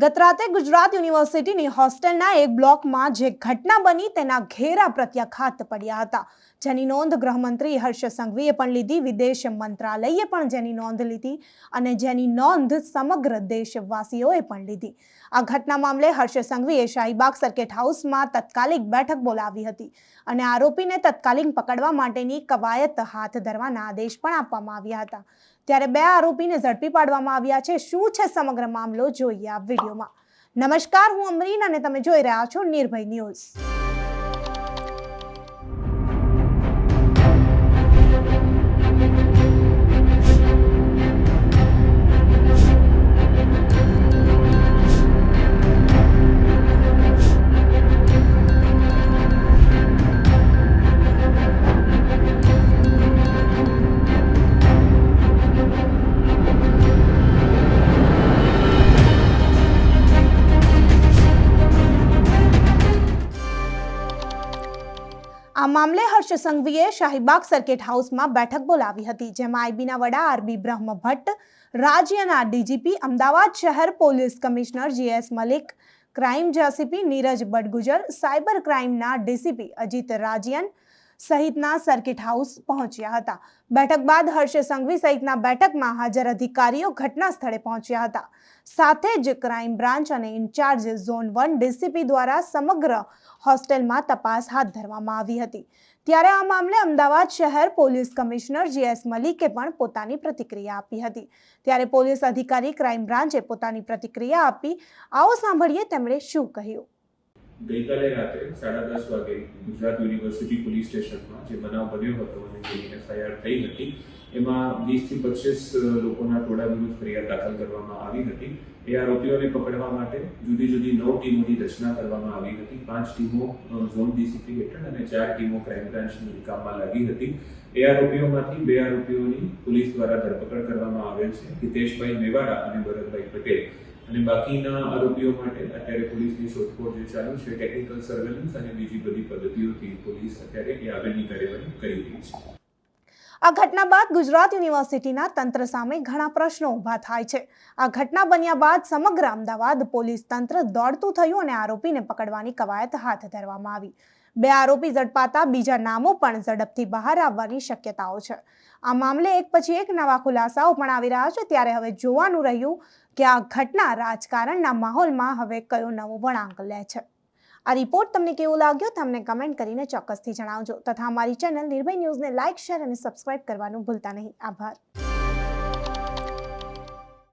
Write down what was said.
ગત રાતે ગુજરાત યુનિવર્સિટીની હોસ્ટેલના એક બ્લોકમાં જે ઘટના બની તેના ઘેરા પ્રત્યાઘાત પડ્યા હતા. જેની નોંધ ગૃહમંત્રી હર્ષ સંઘવીએ પણ લીધી, વિદેશ મંત્રાલયે પણ જેની નોંધ લીધી અને જેની નોંધ સમગ્ર દેશવાસીઓએ પણ લીધી. આ ઘટના મામલે હર્ષ સંઘવીએ શાહીબાગ સર્કિટ હાઉસમાં તત્કાલિક બેઠક બોલાવી હતી અને આરોપીને તત્કાલિક પકડવા માટેની કવાયત હાથ ધરવાના આદેશ પણ આપવામાં આવ્યા હતા. ત્યારે બે આરોપીને ઝડપી પાડવામાં આવ્યા છે. શું છે સમગ્ર મામલો? જોઈએ આ વિડીયોમાં. નમસ્કાર, હું અમરીન અને તમે જોઈ રહ્યા છો નિર્ભય ન્યૂઝ. આ મામલે હર્ષ સંઘવીએ શાહીબાગ સર્કિટ હાઉસમાં બેઠક બોલાવી હતી, જેમાં આઈબીના વડા આરબી બ્રહ્મ ભટ્ટ રાજ્યના ડીજીપી અમદાવાદ શહેર police commissioner G S Malik, crime JCP Neeraj Badgujar cyber ક્રાઇમના DCP Ajit રાજ્યન સહિતના સર્કિટ હાઉસ પહોંચ્યા હતા. બેઠક બાદ હર્ષ સંઘવી સહિતના બેઠકમાં હાજર અધિકારીઓ ઘટના સ્થળે પહોંચ્યા હતા. સાથે જ ક્રાઇમ બ્રાન્ચ અને ઇન્ચાર્જ ઝોન વન ડીસીપી દ્વારા સમગ્ર હોસ્ટેલમાં તપાસ હાથ ધરવામાં આવી હતી. ત્યારે આ મામલે અમદાવાદ શહેર પોલીસ કમિશનર જીએસ મલિકે પણ પોતાની પ્રતિક્રિયા આપી હતી. ત્યારે પોલીસ અધિકારી ક્રાઇમ બ્રાન્ચે પોતાની પ્રતિક્રિયા આપી, આવો સાંભળીએ તેમણે શું કહ્યું? ગઈકાલે રાત્રે સાડા દસ વાગે ગુજરાત યુનિવર્સિટી પોલીસ સ્ટેશનમાં જે બનાવ બન્યો હતો અને જેની એફઆઈઆર થઈ હતી, એમાં વીસથી પચીસ લોકોના ટોળા વિરુદ્ધ ફરિયાદ દાખલ કરવામાં આવી હતી. એ આરોપીઓને પકડવા માટે જુદી જુદી નવ ટીમોની રચના કરવામાં આવી હતી. પાંચ ટીમો ઝોન ડીસીપી હેઠળ અને ચાર ટીમો ક્રાઇમ બ્રાન્ચની કામમાં લાગી હતી. એ આરોપીઓમાંથી બે આરોપીઓની પોલીસ દ્વારા ધરપકડ કરવામાં આવેલ છે. હિતેશભાઈ મેવાડા અને ભરતભાઈ પટેલ. અને બાકીના આરોપીઓ માટે અત્યારે પોલીસની શોધખોળ જે ચાલુ છે ટેકનિકલ સર્વેલન્સ અને બીજી બધી પદ્ધતિઓથી પોલીસ અત્યારે એ આગળની કાર્યવાહી કરી રહી છે. આ ઘટના બાદ ગુજરાત યુનિવર્સિટીના તંત્ર સામે ઘણા પ્રશ્નો ઊભા થાય છે. આ ઘટના બન્યા બાદ સમગ્ર અમદાવાદ પોલીસ તંત્ર દોડતું થયું અને આરોપીને પકડવાની કવાયત હાથ ધરવામાં આવી. બે આરોપી ઝડપાતા બીજા નામો પણ ઝડપથી બહાર આવવાની શક્યતાઓ છે. આ મામલે એક પછી એક નવા ખુલાસાઓ પણ આવી રહ્યા છે. ત્યારે હવે જોવાનું રહ્યું કે આ ઘટના રાજકારણના માહોલમાં હવે કયો નવો વળાંક લે છે. આ રિપોર્ટ તમને કેવો લાગ્યો તમને કમેન્ટ કરીને ચોક્કસથી જણાવજો. તથા અમારી ચેનલ નિર્ભય ન્યૂઝને લાઇક, શેર અને સબસ્ક્રાઇબ કરવાનું ભૂલતા નહીં. આભાર.